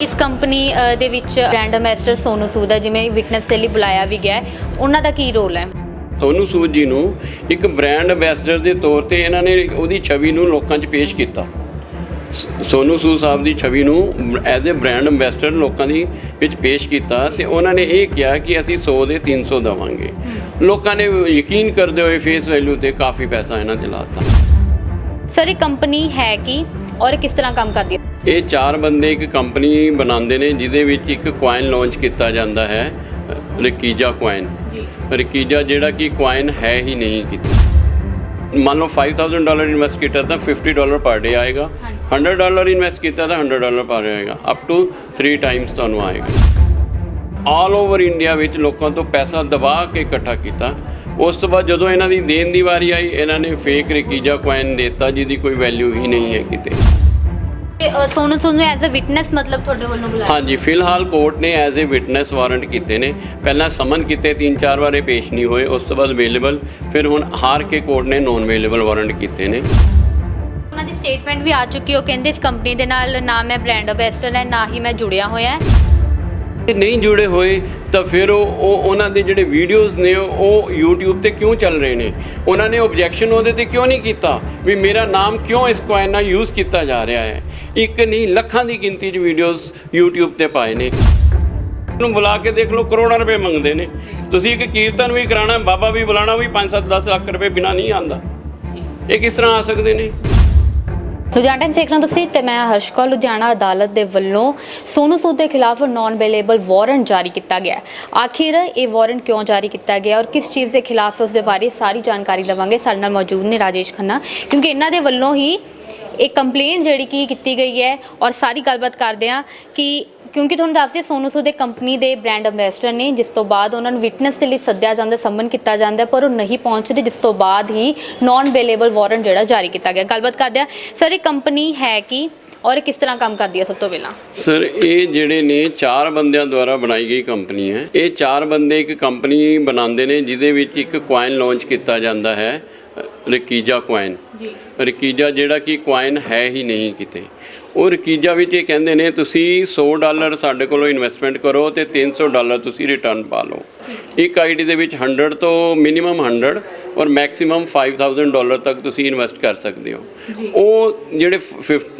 ਇਸ ਕੰਪਨੀ ਦੇ ਵਿੱਚ ਬ੍ਰਾਂਡ ਐਮਬੈਸਡਰ ਸੋਨੂ ਸੂਦ ਹੈ ਜਿਵੇਂ ਵਿਟਨੈਸ ਦੇ ਲਈ ਬੁਲਾਇਆ ਵੀ ਗਿਆ ਹੈ। ਉਹਨਾਂ ਦਾ ਕੀ ਰੋਲ ਹੈ? ਸੋਨੂ ਸੂਦ ਜੀ ਨੂੰ ਇੱਕ ਬ੍ਰਾਂਡ ਐਮਬੈਸਡਰ ਦੇ ਤੌਰ ਤੇ ਇਹਨਾਂ ਨੇ ਉਹਦੀ ਛਵੀ ਨੂੰ ਲੋਕਾਂ 'ਚ ਪੇਸ਼ ਕੀਤਾ। ਸ- ਸੋਨੂ ਸੂਦ ਸਾਹਿਬ ਦੀ ਛਵੀ ਨੂੰ ਐਜ਼ ਅ ਬ੍ਰਾਂਡ ਐਮਬੈਸਡਰ ਲੋਕਾਂ ਦੀ ਵਿੱਚ ਪੇਸ਼ ਕੀਤਾ ਤੇ ਉਹਨਾਂ ਨੇ ਇਹ ਕਿਹਾ ਕਿ ਅਸੀਂ 100 ਦੇ 300 ਦੇਵਾਂਗੇ। ਲੋਕਾਂ ਨੇ ਯਕੀਨ ਕਰਦੇ ਹੋਏ ਫੇਸ ਵੈਲਿਊ ਤੇ ਕਾਫੀ ਪੈਸਾ ਇਹਨਾਂ 'ਚ ਲਾਤਾ ਸਰ ਇਹ ਕੰਪਨੀ ਹੈ ਕੀ ਔਰ ਇਹ ਕਿਸ ਤਰ੍ਹਾਂ ਕੰਮ ਕਰਦੀ ਹੈ? ਇਹ ਚਾਰ ਬੰਦੇ ਇੱਕ ਕੰਪਨੀ ਬਣਾਉਂਦੇ ਨੇ ਜਿਹਦੇ ਵਿੱਚ ਇੱਕ ਕੁਆਇਨ ਲਾਂਚ ਕੀਤਾ ਜਾਂਦਾ ਹੈ ਰਕੀਜਾ ਕੁਆਇਨ ਜੀ। ਰਕੀਜਾ ਜਿਹੜਾ ਕਿ ਕੁਆਇਨ ਹੈ ਹੀ ਨਹੀਂ ਕਿਤੇ। ਮੰਨ ਲਓ 5000 ਡਾਲਰ ਇਨਵੈਸਟ ਕੀਤਾ ਤਾਂ 50 ਡਾਲਰ ਪਰ ਡੇ ਆਏਗਾ। 100 ਡਾਲਰ ਇਨਵੈਸਟ ਕੀਤਾ ਤਾਂ 100 ਡਾਲਰ ਪਰ ਡੇ ਆਏਗਾ। ਅਪ ਟੂ 3 ਟਾਈਮਸ ਤੁਹਾਨੂੰ ਆਏਗਾ। ਆਲ ਓਵਰ ਇੰਡੀਆ ਵਿੱਚ ਲੋਕਾਂ ਤੋਂ ਪੈਸਾ ਦਬਾ ਕੇ ਇਕੱਠਾ ਕੀਤਾ। ਉਸ ਤੋਂ ਬਾਅਦ ਜਦੋਂ ਇਹਨਾਂ ਦੀ ਦੇਣ ਦੀ ਵਾਰੀ ਆਈ ਇਹਨਾਂ ਨੇ ਫੇਕ ਰਕੀਜਾ ਕੁਆਇਨ ਦਿੱਤਾ ਜਿਹਦੀ ਕੋਈ ਵੈਲਿਊ ਹੀ ਨਹੀਂ ਹੈ ਕਿਤੇ। ਸੋਨੂ ਸੂਦ ਨੂੰ ਐਜ਼ ਅ ਵਿਟਨੈਸ ਮਤਲਬ ਤੁਹਾਡੇ ਵੱਲੋਂ ਬੁਲਾਇਆ? ਹਾਂਜੀ ਫਿਲਹਾਲ ਕੋਰਟ ਨੇ ਐਜ਼ ਅ ਵਿਟਨੈਸ ਵਾਰੰਟ ਕੀਤੇ ਨੇ। ਪਹਿਲਾਂ ਸਮਨ ਕੀਤੇ ਤਿੰਨ ਚਾਰ ਵਾਰੇ ਪੇਸ਼ ਨਹੀਂ ਹੋਏ ਉਸ ਤੋਂ ਬਾਅਦ ਅਵੇਲੇਬਲ ਫਿਰ ਹੁਣ ਹਾਰ ਕੇ ਕੋਰਟ ਨੇ ਨੋਨ ਅਵੇਲੇਬਲ ਵਾਰੰਟ ਕੀਤੇ ਨੇ। ਉਹਨਾਂ ਦੀ ਸਟੇਟਮੈਂਟ ਵੀ ਆ ਚੁੱਕੀ ਉਹ ਕਹਿੰਦੇ ਇਸ ਕੰਪਨੀ ਦੇ ਨਾਲ ਨਾ ਮੈਂ ਬ੍ਰਾਂਡ ਐਮਬੈਸਡਰ ਹੈ ਨਾ ਹੀ ਮੈਂ ਜੁੜਿਆ ਹੋਇਆ ਹੈ। ਨਹੀਂ ਜੁੜੇ ਹੋਏ ਤਾਂ ਫਿਰ ਉਹ ਉਹ- ਉਹਨਾਂ ਦੇ ਜਿਹੜੇ ਵੀਡੀਓਜ਼ ਨੇ ਉਹ YouTube ਤੇ ਕਿਉਂ ਚੱਲ ਰਹੇ ਨੇ? ਉਹਨਾਂ ਨੇ ਆਬਜੈਕਸ਼ਨ ਉਹਦੇ ਤੇ ਕਿਉਂ ਨਹੀਂ ਕੀਤਾ? ਵੀ ਮੇਰਾ ਨਾਮ ਕਿਉਂ ਇਸ ਕੋਇਨ ਨਾਲ ਯੂਜ਼ ਕੀਤਾ ਜਾ ਰਿਹਾ ਹੈ? ਇੱਕ ਨਹੀਂ ਲੱਖਾਂ ਦੀ ਗਿਣਤੀ 'ਚ ਵੀਡੀਓਜ਼ YouTube ਤੇ ਪਾਏ ਨੇ। ਨੂੰ ਬੁਲਾ ਕੇ ਦੇਖ ਲਓ ਕਰੋੜਾਂ ਰੁਪਏ ਮੰਗਦੇ ਨੇ। ਤੁਸੀਂ ਇੱਕ ਕੀਰਤਨ ਵੀ ਕਰਾਣਾ ਬਾਬਾ ਵੀ ਬੁਲਾਣਾ ਵੀ 5-7 10 ਲੱਖ ਰੁਪਏ ਬਿਨਾ ਨਹੀਂ ਆਂਦਾ ਇਹ ਕਿਸ ਤਰ੍ਹਾਂ ਆ ਸਕਦੇ ਨੇ? ਲੁਧਿਆਣਾ ਟਾਈਮ ਦੇਖ ਰਹੇ ਹੋ ਤੁਸੀਂ ਤੇ ਮੈਂ ਹਰਸ਼ ਕੌਰ। ਲੁਧਿਆਣਾ ਅਦਾਲਤ ਦੇ ਵੱਲੋਂ ਸੋਨੂ ਸੂਦ ਦੇ ਖਿਲਾਫ ਨਾਨ ਅਵੇਲੇਬਲ ਵਾਰੰਟ ਜਾਰੀ ਕੀਤਾ ਗਿਆ ਆਖਿਰ ਇਹ ਵਾਰੰਟ ਕਿਉਂ ਜਾਰੀ ਕੀਤਾ ਗਿਆ ਔਰ ਕਿਸ ਚੀਜ਼ ਦੇ ਖਿਲਾਫ ਉਸ ਦੇ ਬਾਰੇ ਸਾਰੀ ਜਾਣਕਾਰੀ ਲਵਾਂਗੇ। ਸਾਡੇ ਨਾਲ ਮੌਜੂਦ ਨੇ ਰਾਜੇਸ਼ ਖੰਨਾ, ਕਿਉਂਕਿ ਇਹਨਾਂ ਦੇ ਵੱਲੋਂ ਹੀ ਇੱਕ ਕੰਪਲੇਨ ਜਿਹੜੀ ਕਿ ਕੀਤੀ ਗਈ ਹੈ ਔਰ ਸਾਰੀ ਗੱਲਬਾਤ ਕਰਦੇ ਹਾਂ ਕਿ ਕਿਉਂਕਿ ਤੁਹਾਨੂੰ ਦੱਸਦੇ ਸੋਨੂ ਸੂਦ ਇੱਕ ਕੰਪਨੀ ਦੇ ਬ੍ਰਾਂਡ ਐਮਬੈਸਡਰ ਨੇ ਜਿਸ ਤੋਂ ਬਾਅਦ ਉਹਨਾਂ ਨੂੰ ਵਿਟਨੈਸ ਦੇ ਲਈ ਸੱਦਿਆ ਜਾਂਦਾ ਸੰਮਨ ਕੀਤਾ ਜਾਂਦਾ ਪਰ ਉਹ ਨਹੀਂ ਪਹੁੰਚਦੇ ਜਿਸ ਤੋਂ ਬਾਅਦ ਹੀ ਨਾਨ ਅਵੇਲੇਬਲ ਵਾਰੰਟ ਜਿਹੜਾ ਜਾਰੀ ਕੀਤਾ ਗਿਆ। ਗੱਲਬਾਤ ਕਰਦੇ ਹਾਂ ਸਰ ਇਹ ਕੰਪਨੀ ਹੈ ਕੀ ਔਰ ਇਹ ਕਿਸ ਤਰ੍ਹਾਂ ਕੰਮ ਕਰਦੀ ਹੈ ਸਭ ਤੋਂ ਪਹਿਲਾਂ? ਸਰ ਇਹ ਜਿਹੜੇ ਨੇ ਚਾਰ ਬੰਦਿਆਂ ਦੁਆਰਾ ਬਣਾਈ ਗਈ ਕੰਪਨੀ ਹੈ। ਇਹ ਚਾਰ ਬੰਦੇ ਇੱਕ ਕੰਪਨੀ ਬਣਾਉਂਦੇ ਨੇ ਜਿਹਦੇ ਵਿੱਚ ਇੱਕ ਕੁਆਇਨ ਲਾਂਚ ਕੀਤਾ ਜਾਂਦਾ ਹੈ ਰਕੀਜਾ ਕੁਆਇਨ ਜੀ। ਰਕੀਜਾ ਜਿਹੜਾ ਕਿ ਕੁਆਇਨ ਹੈ ਹੀ ਨਹੀਂ ਕਿਤੇ। ਉਹ ਰਕੀਜਾ ਵਿੱਚ ਇਹ ਕਹਿੰਦੇ ਨੇ ਤੁਸੀਂ 100 ਡਾਲਰ ਸਾਡੇ ਕੋਲੋਂ ਇਨਵੈਸਟਮੈਂਟ ਕਰੋ ਤੇ 300 ਡਾਲਰ ਤੁਸੀਂ ਰਿਟਰਨ ਪਾ ਲਓ। ਇੱਕ ਆਈਡੀ ਦੇ ਵਿੱਚ 100 ਤੋਂ ਮਿਨੀਮਮ 100 ਔਰ ਮੈਕਸਿਮਮ 5000 ਡਾਲਰ ਤੱਕ ਤੁਸੀਂ ਇਨਵੈਸਟ ਕਰ ਸਕਦੇ ਹੋ। ਉਹ ਜਿਹੜੇ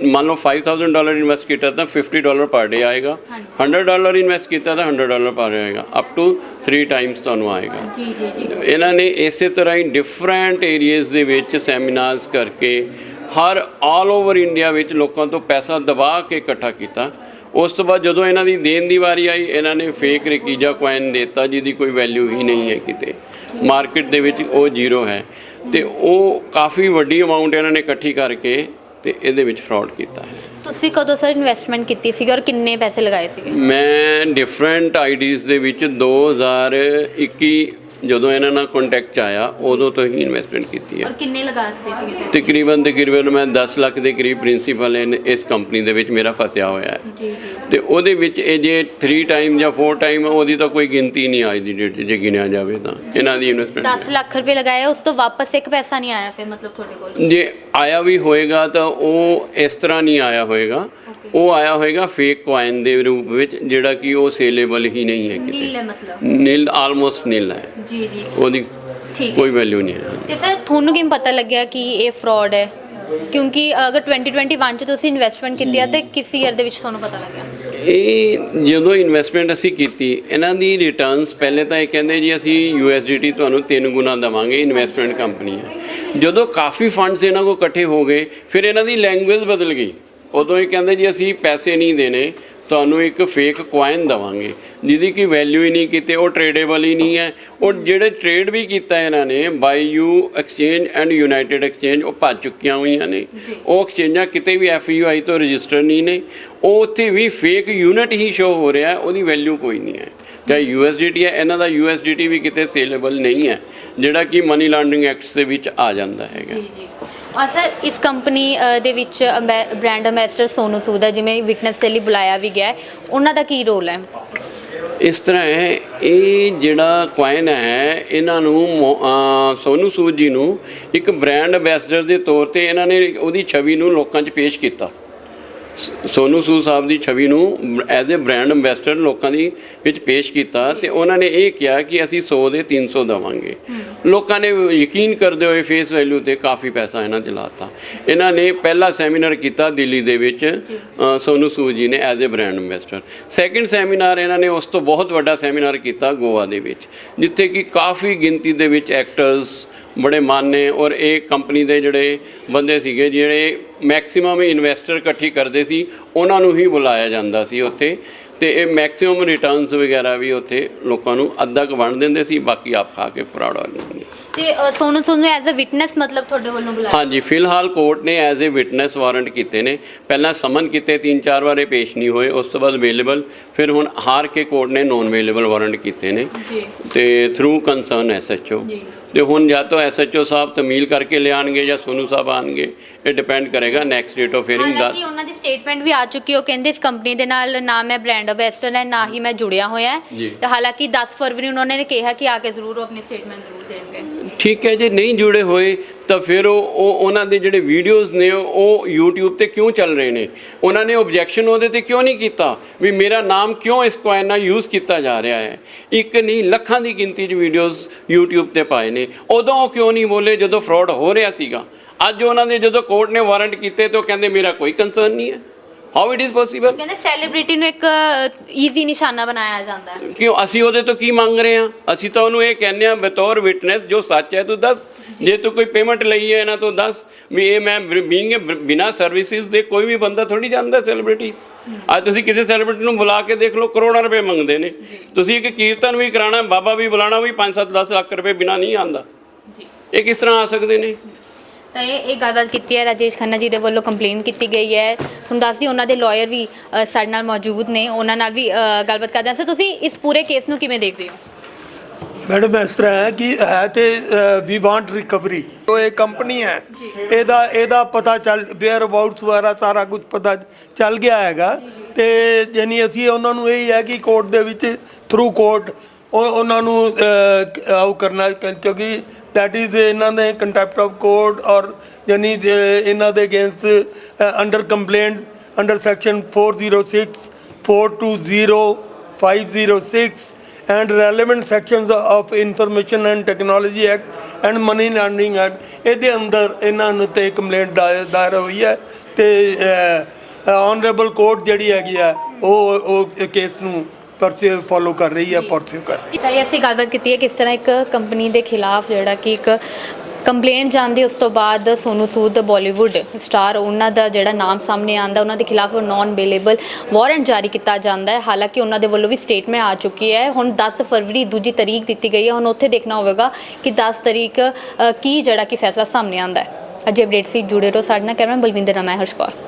ਮੰਨ ਲਓ 5000 ਡਾਲਰ ਇਨਵੈਸਟ ਕੀਤਾ ਤਾਂ 50 ਡਾਲਰ ਪਰ ਡੇ ਆਏਗਾ। 100 ਡਾਲਰ ਇਨਵੈਸਟ ਕੀਤਾ ਤਾਂ 100 ਡਾਲਰ ਪਰ ਡੇ ਆਏਗਾ। ਅਪ ਟੂ 3 ਟਾਈਮਸ ਤੁਹਾਨੂੰ ਆਏਗਾ। ਜੀ ਜੀ ਜੀ। ਇਹਨਾਂ ਨੇ ਇਸੇ ਤਰ੍ਹਾਂ ਹੀ ਡਿਫਰੈਂਟ ਏਰੀਆਜ਼ ਦੇ ਵਿੱਚ ਸੈਮੀਨਾਰਸ ਕਰਕੇ ਹਰ ਆਲ ਓਵਰ ਇੰਡੀਆ ਵਿੱਚ ਲੋਕਾਂ ਤੋਂ ਪੈਸਾ ਦਬਾ ਕੇ ਇਕੱਠਾ ਕੀਤਾ। ਉਸ ਤੋਂ ਬਾਅਦ ਜਦੋਂ ਇਹਨਾਂ ਦੀ ਦੇਣ ਦੀ ਵਾਰੀ ਆਈ ਇਹਨਾਂ ਨੇ ਫੇਕ ਰਕੀਜਾ ਕੁਆਇਨ ਦਿੱਤਾ ਜਿਹਦੀ ਕੋਈ ਵੈਲਿਊ ਹੀ ਨਹੀਂ ਹੈ ਕਿਤੇ। ਮਾਰਕੀਟ ਦੇ ਵਿੱਚ ਉਹ ਜ਼ੀਰੋ ਹੈ। ਤੇ ਉਹ ਕਾਫੀ ਵੱਡੀ ਅਮਾਉਂਟ ਇਹਨਾਂ ਨੇ ਇਕੱਠੀ ਕਰਕੇ ਤੇ ਇਹਦੇ ਵਿੱਚ ਫਰਾਡ ਕੀਤਾ ਹੈ। ਤੁਸੀਂ ਕਦੋਂ ਸਰ ਇਨਵੈਸਟਮੈਂਟ ਕੀਤੀ ਸੀ ਔਰ ਕਿੰਨੇ ਪੈਸੇ ਲਗਾਏ ਸੀਗੇ? ਮੈਂ ਡਿਫਰੈਂਟ ਆਈਡੀਜ਼ ਦੇ ਵਿੱਚ 2021 ਜਦੋਂ ਇਹਨਾਂ ਨਾਲ ਕੰਟੈਕਟ ਆਇਆ ਉਦੋਂ ਤੋਂ ਹੀ ਇਨਵੈਸਟਮੈਂਟ ਕੀਤੀ ਹੈ। ਔਰ ਕਿੰਨੇ ਲਗਾਤੇ ਸੀਗੇ ਤਕਰੀਬਨ ਤਕਰੀਬਨ ਮੈਂ 10 ਲੱਖ ਦੇ ਕਰੀਬ ਪ੍ਰਿੰਸੀਪਲ ਇਸ ਕੰਪਨੀ ਦੇ ਵਿੱਚ ਮੇਰਾ ਫਸਿਆ ਹੋਇਆ ਹੈ। ਜੀ ਜੀ। ਤੇ ਉਹਦੇ ਵਿੱਚ ਇਹ ਜੇ 3 ਟਾਈਮ ਜਾਂ 4 ਟਾਈਮ ਉਹਦੀ ਤਾਂ ਕੋਈ ਗਿਣਤੀ ਨਹੀਂ ਅੱਜ ਦੀ ਡੇਟ 'ਚ ਜੇ ਗਿਣਿਆ ਜਾਵੇ ਤਾਂ। ਇਹਨਾਂ ਦੀ ਇਨਵੈਸਟਮੈਂਟ 10 ਲੱਖ ਰੁਪਏ ਲਗਾਏ ਉਸ ਤੋਂ ਵਾਪਸ ਇੱਕ ਪੈਸਾ ਨਹੀਂ ਆਇਆ ਫਿਰ ਮਤਲਬ ਤੁਹਾਡੇ ਕੋਲ? ਜੇ ਆਇਆ ਵੀ ਹੋਏਗਾ ਤਾਂ ਉਹ ਇਸ ਤਰ੍ਹਾਂ ਨਹੀਂ ਆਇਆ ਹੋਏਗਾ। ਉਹ ਆਇਆ ਹੋਏਗਾ ਫੇਕ ਕੁਆਇਨ ਦੇ ਰੂਪ ਵਿੱਚ ਜਿਹੜਾ ਕਿ ਉਹ ਸੇਲੇਬਲ ਹੀ ਨਹੀਂ ਹੈ ਨੀਲ ਕਿਤੇ ਮਤਲਬ। ਨੀਲ ਆਲਮੋਸਟ ਨੀਲ ਹੈ। ਜੀ ਜੀ। ਉਹਦੀ ਠੀਕ ਹੈ। ਕੋਈ ਵੈਲਿਊ ਨਹੀਂ ਹੈ। ਤੇ ਸਰ ਤੁਹਾਨੂੰ ਕਿਵੇਂ ਪਤਾ ਲੱਗਿਆ ਕਿ ਇਹ ਫਰਾਡ ਹੈ? ਕਿਉਂਕਿ ਅਗਰ 2021 ਚ ਤੁਸੀਂ ਇਨਵੈਸਟਮੈਂਟ ਕੀਤੀ ਹੈ ਤੇ ਕਿਸ ਈਅਰ ਦੇ ਵਿੱਚ ਤੁਹਾਨੂੰ ਪਤਾ ਲੱਗਿਆ? ਇਹ ਜਦੋਂ ਇਨਵੈਸਟਮੈਂਟ ਅਸੀਂ ਕੀਤੀ ਇਹਨਾਂ ਦੀ ਰਿਟਰਨਸ ਪਹਿਲੇ ਤਾਂ ਇਹ ਕਹਿੰਦੇ ਜੀ ਅਸੀਂ USDT ਤੁਹਾਨੂੰ ਤਿੰਨ ਗੁਣਾ ਦੇਵਾਂਗੇ ਇਨਵੈਸਟਮੈਂਟ ਕੰਪਨੀ ਹੈ। ਜਦੋਂ ਕਾਫੀ ਫੰਡਸ ਇਹਨਾਂ ਕੋਲ ਇਕੱਠੇ ਹੋ ਗਏ ਫਿਰ ਇਹਨਾਂ ਦੀ ਲੈਂਗੁਏਜ ਬਦਲ ਗਈ। ਉਦੋਂ ਇਹ ਕਹਿੰਦੇ ਜੀ ਅਸੀਂ ਪੈਸੇ ਨਹੀਂ ਦੇਣੇ ਤੁਹਾਨੂੰ ਇੱਕ ਫੇਕ ਕੁਆਇਨ ਦਵਾਂਗੇ। ਜਿਹਦੀ ਕੀ ਵੈਲਿਊ ਹੀ ਨਹੀਂ ਕਿਤੇ ਉਹ ਟ੍ਰੇਡੇਬਲ ਹੀ ਨਹੀਂ ਹੈ। ਉਹ ਜਿਹੜੇ ਟ੍ਰੇਡ ਵੀ ਕੀਤਾ ਇਹਨਾਂ ਨੇ by U exchange and United exchange ਉਹ ਭੱਜ ਚੁੱਕੀਆਂ ਹੋਈਆਂ ਨੇ। ਉਹ ਐਕਸਚੇਂਜਾਂ ਕਿਤੇ ਵੀ ਐਫਯੂਆਈ ਤੋਂ ਰਜਿਸਟਰ ਨਹੀਂ ਨੇ। ਉਹ ਉੱਥੇ ਵੀ ਫੇਕ ਯੂਨਿਟ ਹੀ ਸ਼ੋ ਹੋ ਰਿਹਾ ਉਹਦੀ ਵੈਲਿਊ ਕੋਈ ਨਹੀਂ ਹੈ। ਚਾਹੇ ਯੂਐਸਡੀਟੀ ਹੈ ਇਹਨਾਂ ਦਾ ਯੂਐਸਡੀਟੀ ਵੀ ਕਿਤੇ ਸੇਲੇਬਲ ਨਹੀਂ ਹੈ ਜਿਹੜਾ ਕਿ ਮਨੀ ਲਾਂਡਰਿੰਗ ਐਕਟਸ ਦੇ ਵਿੱਚ ਆ ਜਾਂਦਾ ਹੈਗਾ। ਜੀ ਜੀ। ਔਰ ਸਰ, ਇਸ ਕੰਪਨੀ ਦੇ ਵਿੱਚ ਬ੍ਰਾਂਡ ਐਮਬੈਸਡਰ ਸੋਨੂ ਸੂਦ ਹੈ, ਜਿਵੇਂ ਵਿਟਨੈਸ ਦੇ ਲਈ ਬੁਲਾਇਆ ਵੀ ਗਿਆ ਹੈ। ਉਹਨਾਂ ਦਾ ਕੀ ਰੋਲ ਹੈ? ਇਸ ਤਰ੍ਹਾਂ ਹੈ, ਇਹ ਜਿਹੜਾ ਕੁਆਇਨ ਹੈ, ਇਹਨਾਂ ਨੂੰ ਮੋ- ਅਹ, ਸੋਨੂ ਸੂਦ ਜੀ ਨੂੰ ਇੱਕ ਬ੍ਰਾਂਡ ਐਮਬੈਸਡਰ ਦੇ ਤੌਰ ਤੇ ਇਹਨਾਂ ਨੇ ਉਹਦੀ ਛਵੀ ਨੂੰ ਲੋਕਾਂ 'ਚ ਪੇਸ਼ ਕੀਤਾ। ਸੋਨੂ ਸੂਦ ਸਾਹਿਬ ਦੀ ਛਵੀ ਨੂੰ ਐਜ਼ ਅ ਬ੍ਰਾਂਡ ਐਮਬੈਸਡਰ ਲੋਕਾਂ ਦੀ ਵਿੱਚ ਪੇਸ਼ ਕੀਤਾ ਤੇ ਉਹਨਾਂ ਨੇ ਇਹ ਕਿਹਾ ਕਿ ਅਸੀਂ 100 ਦੇ 300 ਦੇਵਾਂਗੇ। ਲੋਕਾਂ ਨੇ ਯਕੀਨ ਕਰਦੇ ਹੋਏ ਫੇਸ ਵੈਲਿਊ ਤੇ ਕਾਫੀ ਪੈਸਾ ਇਹਨਾਂ 'ਚ ਲਾਤਾ। ਇਹਨਾਂ ਨੇ ਪਹਿਲਾ ਸੈਮੀਨਾਰ ਕੀਤਾ ਦਿੱਲੀ ਦੇ ਵਿੱਚ। ਸੋਨੂ ਸੂਦ ਜੀ ਨੇ as a brand ambassador second seminar ਇਹਨਾਂ ਨੇ ਉਸ ਤੋਂ ਬਹੁਤ ਵੱਡਾ ਸੈਮੀਨਾਰ ਕੀਤਾ ਗੋਆ ਦੇ ਵਿੱਚ ਜਿੱਥੇ ਕਿ ਕਾਫੀ ਗਿਣਤੀ ਦੇ ਵਿੱਚ ਐਕਟਰਸ ਬੜੇ ਮਾਨੇ ਔਰ ਇਹ ਕੰਪਨੀ ਦੇ ਜਿਹੜੇ ਬੰਦੇ ਸੀਗੇ ਜਿਹੜੇ ਮੈਕਸਿਮਮ ਇਨਵੈਸਟਰ ਇਕੱਠੀ ਕਰਦੇ ਸੀ ਉਹਨਾਂ ਨੂੰ ਹੀ ਬੁਲਾਇਆ ਜਾਂਦਾ ਸੀ ਉੱਥੇ ਤੇ ਇਹ ਮੈਕਸਿਮਮ ਰਿਟਰਨਸ ਵਗੈਰਾ ਵੀ ਉੱਥੇ ਲੋਕਾਂ ਨੂੰ ਅੱਧਾ ਕੁ ਵੰਡ ਦਿੰਦੇ ਸੀ ਬਾਕੀ ਆਪ ਖਾ ਕੇ ਫਰਾਡ ਹੋ ਜਾਂਦੇ ਤੇ ਅ, ਸੋਨੂ ਸੂਦ ਨੂੰ ਐਜ਼ ਅ ਵਿਟਨੈਸ ਮਤਲਬ ਤੁਹਾਡੇ ਵੱਲੋਂ ਬੁਲਾਇਆ? ਹਾਂਜੀ ਫਿਲਹਾਲ ਕੋਰਟ ਨੇ ਐਜ਼ ਅ ਵਿਟਨੈਸ ਵਾਰੰਟ ਕੀਤੇ ਨੇ। ਪਹਿਲਾਂ ਸਮਨ ਕੀਤੇ ਤਿੰਨ ਚਾਰ ਵਾਰੇ ਪੇਸ਼ ਨਹੀਂ ਹੋਏ ਉਸ ਤੋਂ ਬਾਅਦ ਅਵੇਲੇਬਲ ਫਿਰ ਹੁਣ ਹਾਰ ਕੇ ਕੋਰਟ ਨੇ ਨੋਨ ਅਵੇਲੇਬਲ ਵਾਰੰਟ ਕੀਤੇ ਨੇ। ਜੀ। ਤੇ ਥਰੂ ਕੰਸਰਨ ਐਸਐਚਓ ਜੀ। ਤੇ ਹੁਣ ਜਾਂ ਤਾਂ ਐਸਐਚਓ ਸਾਹਿਬ ਤਮੀਲ ਕਰਕੇ ਲਿਆਣਗੇ ਜਾਂ ਸੋਨੂ ਸਾਹਿਬ ਆਣਗੇ ਇਹ ਡਿਪੈਂਡ ਕਰੇਗਾ ਨੈਕਸਟ ਡੇਟ ਆਫ ਹੀਅਰਿੰਗ ਦਾ ਹਾਲਾਂਕਿ ਉਹਨਾਂ ਦੀ ਸਟੇਟਮੈਂਟ ਵੀ ਆ ਚੁੱਕੀ ਹੈ ਉਹ ਕਹਿੰਦੇ ਇਸ ਕੰਪਨੀ ਦੇ ਨਾਲ ਨਾ ਮੈਂ ਬ੍ਰਾਂਡ ਐਮਬੈਸਡਰ ਹੈ ਨਾ ਹੀ ਮੈਂ ਜੁੜਿਆ ਹੋਇਆ ਹੈ ਜੀ। ਤੇ ਹਾਲਾਂਕਿ 10 ਫਰਵਰੀ ਨੂੰ ਉਹਨਾਂ ਨੇ ਕਿਹਾ ਕਿ ਆ ਕੇ ਜ਼ਰੂਰ ਉਹ ਆਪਣੀ ਸਟੇਟਮੈਂਟ ਦੇਣਗੇ ਠੀਕ ਹੈ, ਜੇ ਨਹੀਂ ਜੁੜੇ ਹੋਏ, ਤਾਂ ਫਿਰ ਉਹ, ਉਹ- ਉਹਨਾਂ ਦੇ ਜਿਹੜੇ ਵੀਡੀਓਜ਼ ਨੇ, ਉਹ YouTube ਤੇ ਕਿਉਂ ਚੱਲ ਰਹੇ ਨੇ? ਉਹਨਾਂ ਨੇ ਆਬਜੈਕਸ਼ਨ ਉਹਦੇ ਤੇ ਕਿਉਂ ਨਹੀਂ ਕੀਤਾ? ਵੀ ਮੇਰਾ ਨਾਮ ਕਿਉਂ ਇਸ ਕੋਇਨ ਨਾਲ ਯੂਜ਼ ਕੀਤਾ ਜਾ ਰਿਹਾ ਹੈ? ਇੱਕ ਨਹੀਂ, ਲੱਖਾਂ ਦੀ ਗਿਣਤੀ 'ਚ ਵੀਡੀਓਜ਼ YouTube ਤੇ ਪਾਏ ਨੇ। ਉਦੋਂ ਉਹ ਕਿਉਂ ਨਹੀਂ ਬੋਲੇ? ਜਦੋਂ ਫਰਾਡ ਹੋ ਰਿਹਾ ਸੀਗਾ। ਅੱਜ ਉਹਨਾਂ ਦੇ ਜਦੋਂ ਕੋਰਟ ਨੇ ਵਾਰੰਟ ਕੀਤੇ, ਤਾਂ ਉਹ ਕਹਿੰਦੇ, ਮੇਰਾ ਕੋਈ ਕੰਸਰਨ ਨਹੀਂ ਹੈ। ਹਾਊ ਇਟ ਇਜ਼ ਪੋਸੀਬਲ ਕਹਿੰਦੇ ਸੈਲੀਬ੍ਰਿਟੀ ਨੂੰ ਇੱਕ ਈਜ਼ੀ ਨਿਸ਼ਾਨਾ ਬਣਾਇਆ ਜਾਂਦਾ ਹੈ। ਕਿਉਂ? ਅਸੀਂ ਉਹਦੇ ਤੋਂ ਕੀ ਮੰਗ ਰਹੇ ਹਾਂ? ਅਸੀਂ ਤਾਂ ਉਹਨੂੰ ਇਹ ਕਹਿੰਦੇ ਹਾਂ ਬਤੌਰ ਵਿਟਨੈਸ ਜੋ ਸੱਚ ਹੈ ਤੂੰ ਦੱਸ। ਜੇ। ਤੂੰ ਕੋਈ ਪੇਮੈਂਟ ਲਈ ਹੈ ਇਹਨਾਂ ਤੋਂ ਦੱਸ। ਵੀ ਇਹ ਮੈਂ ਬੀਇੰਗ ਬਿਨਾ ਸਰਵਿਸਿਜ਼ ਦੇ ਕੋਈ ਵੀ ਬੰਦਾ ਥੋੜੀ ਜਾਂਦਾ ਸੈਲੀਬ੍ਰਿਟੀ ਅੱਜ ਤੁਸੀਂ ਕਿਸੇ ਸੈਲੀਬ੍ਰਿਟੀ ਨੂੰ ਬੁਲਾ ਕੇ ਦੇਖ ਲਓ ਕਰੋੜਾਂ ਰੁਪਏ ਮੰਗਦੇ ਨੇ। ਤੁਸੀਂ ਇੱਕ ਕੀਰਤਨ ਵੀ ਕਰਾਣਾ ਬਾਬਾ ਵੀ ਬੁਲਾਣਾ ਵੀ 5-7 10 ਲੱਖ ਰੁਪਏ ਬਿਨਾ ਨਹੀਂ ਆਂਦਾ ਜੀ। ਇਹ ਕਿਸ ਤਰ੍ਹਾਂ ਆ ਸਕਦੇ ਨੇ? ਤਾਂ ਇਹ ਇਹ ਗੱਲਬਾਤ ਕੀਤੀ ਹੈ ਰਾਜੇਸ਼ ਖੰਨਾ ਜੀ ਦੇ ਵੱਲੋਂ ਕੰਪਲੇਨ ਕੀਤੀ ਗਈ ਹੈ। ਤੁਹਾਨੂੰ ਦੱਸਦੀ ਉਹਨਾਂ ਦੇ ਲਾਇਰ ਵੀ ਅ, ਸਾਡੇ ਨਾਲ ਮੌਜੂਦ ਨੇ। ਉਹਨਾਂ ਨਾਲ ਵੀ ਅ, ਗੱਲਬਾਤ ਕਰਦੇ ਹਾਂ। ਸੋ ਤੁਸੀਂ ਇਸ ਪੂਰੇ ਕੇਸ ਨੂੰ ਕਿਵੇਂ ਦੇਖਦੇ ਹੋ? ਮੈਡਮ ਇਸ ਤਰ੍ਹਾਂ ਹੈ ਕਿ ਹੈ ਤੇ ਵੀ ਵਾਂਟ ਰਿਕਵਰੀ ਉਹ ਇਹ ਕੰਪਨੀ ਹੈ ਇਹਦਾ ਇਹਦਾ ਪਤਾ ਚੱਲ ਵੇਅਰ ਅਬਾਊਟਸ ਵਗੈਰਾ ਸਾਰਾ ਕੁਝ ਪਤਾ ਚੱਲ ਗਿਆ ਹੈਗਾ। ਤੇ ਯਾਨੀ ਅਸੀਂ ਉਹਨਾਂ ਨੂੰ ਇਹ ਹੈ ਕਿ ਕੋਰਟ ਦੇ ਵਿੱਚ ਥਰੂ ਕੋਰਟ ਉਹ ਉਹਨਾਂ ਨੂੰ ਅਹ, ਉਹ ਕਰਨਾ ਕਿਉਂਕਿ ਦੈਟ ਇਜ਼ ਇਹਨਾਂ ਦੇ ਕੰਟੈਪਟ ਆਫ ਕੋਰਟ ਔਰ ਯਾਨੀ ਇਹਨਾਂ ਦੇ against under complaint under section 406 420 506 and relevant sections of Information and Technology Act and Money Laundering Act ਇਹਦੇ ਅੰਦਰ ਇਹਨਾਂ ਨੂੰ ਤੇ ਕੰਪਲੇਂਟ ਦਾਇਰ ਹੋਈ ਹੈ ਤੇ ਆਨਰੇਬਲ ਕੋਰਟ ਜਿਹੜੀ ਹੈਗੀ ਆ ਉਹ ਉਹ ਕੇਸ ਨੂੰ ਪਰਸਿਊ ਫੋਲੋ ਕਰ ਰਹੀ ਹੈ ਪਰਸਿਊ ਕਰ ਰਹੀ ਹੈ ਤਾਂ ਇਹ ਅਸੀਂ ਗੱਲਬਾਤ ਕੀਤੀ ਹੈ ਕਿਸ ਤਰ੍ਹਾਂ ਇੱਕ ਕੰਪਨੀ ਦੇ ਖਿਲਾਫ ਜਿਹੜਾ ਕਿ ਇੱਕ ਕੰਪਲੇਂਟ ਜਾਂਦੀ ਉਸ ਤੋਂ ਬਾਅਦ ਸੋਨੂ ਸੂਦ ਬਾਲੀਵੁੱਡ ਸਟਾਰ ਉਹਨਾਂ ਦਾ ਜਿਹੜਾ ਨਾਮ ਸਾਹਮਣੇ ਆਂਦਾ ਉਹਨਾਂ ਦੇ ਖਿਲਾਫ ਨਾਨ ਬੇਲੇਬਲ ਵਾਰੰਟ ਜਾਰੀ ਕੀਤਾ ਜਾਂਦਾ ਹੈ। ਹਾਲਾਂਕਿ ਉਹਨਾਂ ਦੇ ਵੱਲੋਂ ਵੀ ਸਟੇਟਮੈਂਟ ਆ ਚੁੱਕੀ ਹੈ। ਹੁਣ 10 ਫਰਵਰੀ ਦੂਜੀ ਤਰੀਕ ਦਿੱਤੀ ਗਈ ਹੈ। ਹੁਣ ਉੱਥੇ ਦੇਖਣਾ ਹੋਵੇਗਾ ਕਿ 10 ਤਰੀਕ ਕੀ ਜਿਹੜਾ ਕਿ ਫੈਸਲਾ ਸਾਹਮਣੇ ਆਂਦਾ ਹੈ। ਅਜੇ ਅਪਡੇਟ ਸੀ ਜੁੜੇ ਰਹੋ ਸਾਡੇ ਨਾਲ। ਕੈਮਰਾ ਬਲਵਿੰਦਰ ਨਾਮ ਹੈ ਹਰਸ਼ ਕੌਰ।